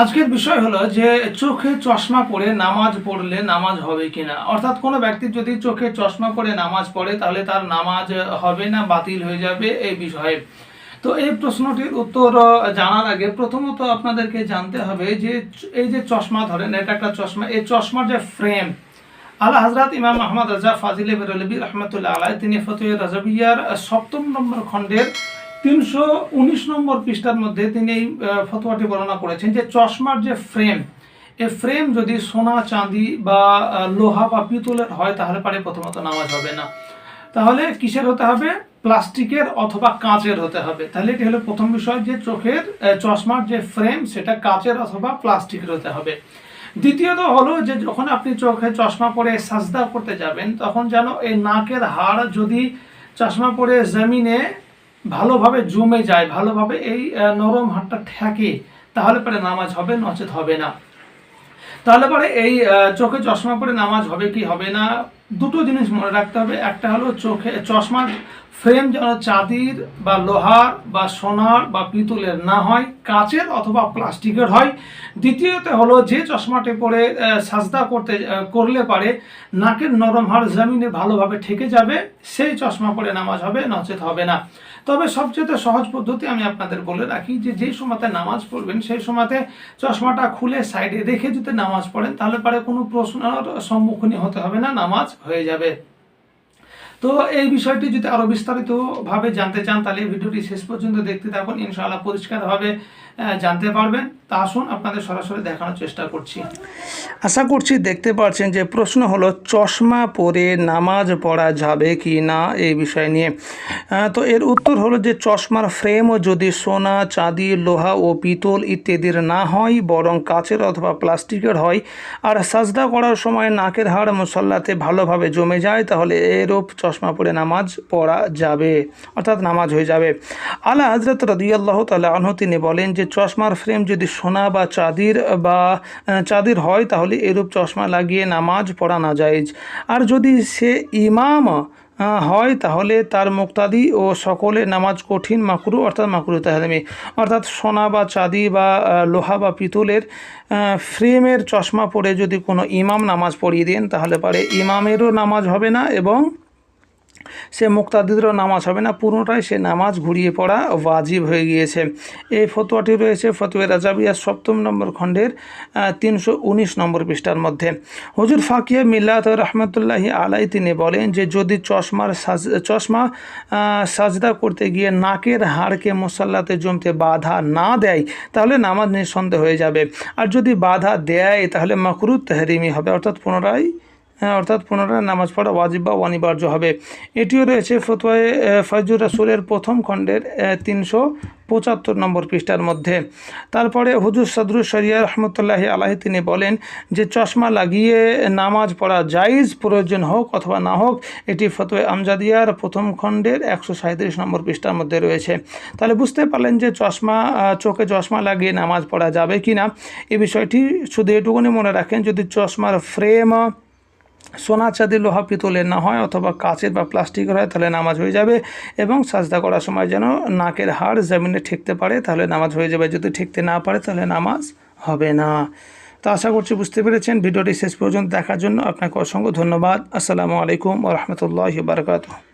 আজকের বিষয় হলো যে চোখে চশমা পরে নামাজ পড়লে নামাজ হবে কিনা। অর্থাৎ কোনো ব্যক্তি যদি চোখে চশমা পরে নামাজ পড়ে, তাহলে তার নামাজ হবে না, বাতিল হয়ে যাবে এই বিষয়ে। তো এই প্রশ্নটির উত্তর জানার আগে প্রথমত আপনাদেরকে জানতে হবে যে এই যে চশমা ধরেন, এটা একটা চশমা, এই চশমার যে ফ্রেম আল্লাহ হজরত ইমাম আহমদ রাজা ফাজিলে বেরলবি রহমতুল্লাহ আলাই তিনি ফতুয়ে রাজাবিয়ার সপ্তম নম্বর খণ্ডের তিনশো উনিশ নম্বর পৃষ্ঠার মধ্যে তিনি এই ফতোয়াটি বর্ণনা করেছেন যে চশমার যে ফ্রেম এই ফ্রেম যদি সোনা, চাঁদি বা লোহা বা পিতলের হয়, তাহলে পারে প্রথমত নামাজ হবে না। তাহলে কিসের হতে হবে? প্লাস্টিকের অথবা কাঁচের হতে হবে। তাহলে এটি হলো প্রথম বিষয় যে চোখের চশমার যে ফ্রেম, সেটা কাঁচের অথবা প্লাস্টিকের হতে হবে। দ্বিতীয়ত হলো যে যখন আপনি চোখে চশমা পরে সাজদা করতে যাবেন, তখন যেন এই নাকের হাড় যদি চশমা পরে জমিনে ভালোভাবে জমে যায়, ভালোভাবে এই নরম হাতটা ঠেকে, তাহলে পরে নামাজ হবে, নচেত হবে না। তাহলে পরে এই চোখে চশমা পরে নামাজ হবে কি হবে না, দুটো জিনিস মনে রাখতে হবে। একটা হলো চোখে চশমার ফ্রেম যেন চাঁদির বা লোহার বা সোনার বা পিতলের না হয়, কাচের অথবা প্লাস্টিকের হয়। দ্বিতীয়ত হলো, যে চশমাটি পরে সাজদা করতে করলে পারে, নাকের নরম হাড় জমিনে ভালোভাবে ঠেকে যাবে, সেই চশমা পরে নামাজ হবে, নচেত হবে না। তবে সবচেয়ে সহজ পদ্ধতি আমি আপনাদের বলে রাখি যে যেই সময়তে নামাজ পড়বেন, সেই সময়তে চশমাটা খুলে সাইডে রেখে যদি নামাজ পড়েন, তাহলে পারে কোনো প্রশ্নের সম্মুখীন হতে হবে না, নামাজ হয়ে যাবে। তো এই বিষয়টি যদি আরও বিস্তারিতভাবে জানতে চান, তাহলে ভিডিওটি শেষ পর্যন্ত দেখতে থাকুন। ইনশাআল্লাহ পরিষ্কারভাবে জানতে পারবেন। তা আসুন আপনাদের সরাসরি দেখানোর চেষ্টা করছি। আশা করছি দেখতে পাচ্ছেন যে প্রশ্ন হলো, চশমা পরে নামাজ পড়া যাবে কি না এই বিষয় নিয়ে। তো এর উত্তর হলো যে চশমার ফ্রেমও যদি সোনা, চাঁদি, লোহা ও পিতল ইত্যাদির না হয়, বরং কাচের অথবা প্লাস্টিকের হয়, আর সাজদা করার সময় নাকের হাড় মুসল্লাতে ভালোভাবে জমে যায়, তাহলে এরূপ চশমা পরে নামাজ পড়া যাবে, অর্থাৎ নামাজ হয়ে যাবে। আলা হজরত রদিয়াল্লাহ তালা আনহু তিনি বলেন যে, চশমার ফ্রেম যদি সোনা বা চাঁদির বা চাঁদির হয়, তাহলে এরূপ চশমা লাগিয়ে নামাজ পড়া না যায় আর যদি সে ইমাম হয়, তাহলে তার মুক্তাদি ও সকলে নামাজ কঠিন মাকরু, অর্থাৎ মাকরু তাহলেমি অর্থাৎ সোনা বা চাঁদি বা লোহা বা পিতলের ফ্রেমের চশমা পরে যদি কোনো ইমাম নামাজ পড়িয়ে দেন, তাহলে পারে ইমামেরও নামাজ হবে না এবং সে মুক্তাদিদেরও নামাজ হবে না। পুরোটাই সে নামাজ ঘুরিয়ে পড়া ওয়াজিব হয়ে গিয়েছে। এই ফতোয়াটি রয়েছে ফতোয়া রাজাবিয়া সপ্তম নম্বর খণ্ডের তিনশো উনিশ নম্বর পৃষ্ঠার মধ্যে। হজুর ফাকিয়া মিল্লাত রহমতুল্লাহি আলাই তিনি বলেন যে, যদি চশমার সাজ, চশমা সাজদা করতে গিয়ে নাকের হাড়কে মুসাল্লাতে জমতে বাধা না দেয়, তাহলে নামাজ নিঃসন্দেহ হয়ে যাবে। আর যদি বাধা দেয়, তাহলে মকরু তেহরিমি হবে। অর্থাৎ পুনরায় অর্থাৎ পুনরায় নামাজ পড়া ওয়াজিব বা অনিবার্য হবে। এটিও রয়েছে ফতোয়ায় ফয়জুর রাসুলের প্রথম খণ্ডের তিনশো পঁচাত্তর নম্বর পৃষ্ঠার মধ্যে। তারপরে হুজুর সদরুল শরিয়া রহমতুল্লাহি আলাহি তিনি বলেন যে, চশমা লাগিয়ে নামাজ পড়া জাইজ প্রয়োজন হোক অথবা না হোক, এটি ফতোয় আমজাদিয়ার প্রথম খণ্ডের একশো সাঁত্রিশ নম্বর পৃষ্ঠার মধ্যে রয়েছে। তাহলে বুঝতে পারলেন যে, চশমা চোখে চশমা লাগিয়ে নামাজ পড়া যাবে কি না এ বিষয়টি শুধু এটুকুনি মনে রাখেন, যদি চশমার ফ্রেম সোনা চাঁদি লোহা পিতলের না হয় অথবা কাচের বা প্লাস্টিকের হয়, তাহলে নামাজ হয়ে যাবে এবং সাজদা করার সময় যেন নাকের হাড় জমিনে ঠেকতে পারে, তাহলে নামাজ হয়ে যাবে। যদি ঠেকতে না পারে, তাহলে নামাজ হবে না। তো আশা করছি বুঝতে পেরেছেন। ভিডিওটি শেষ পর্যন্ত দেখার জন্য আপনাকে অসংখ্য ধন্যবাদ। আসসালামু আলাইকুম ও রহমতুল্লাহ বারকাতুহ।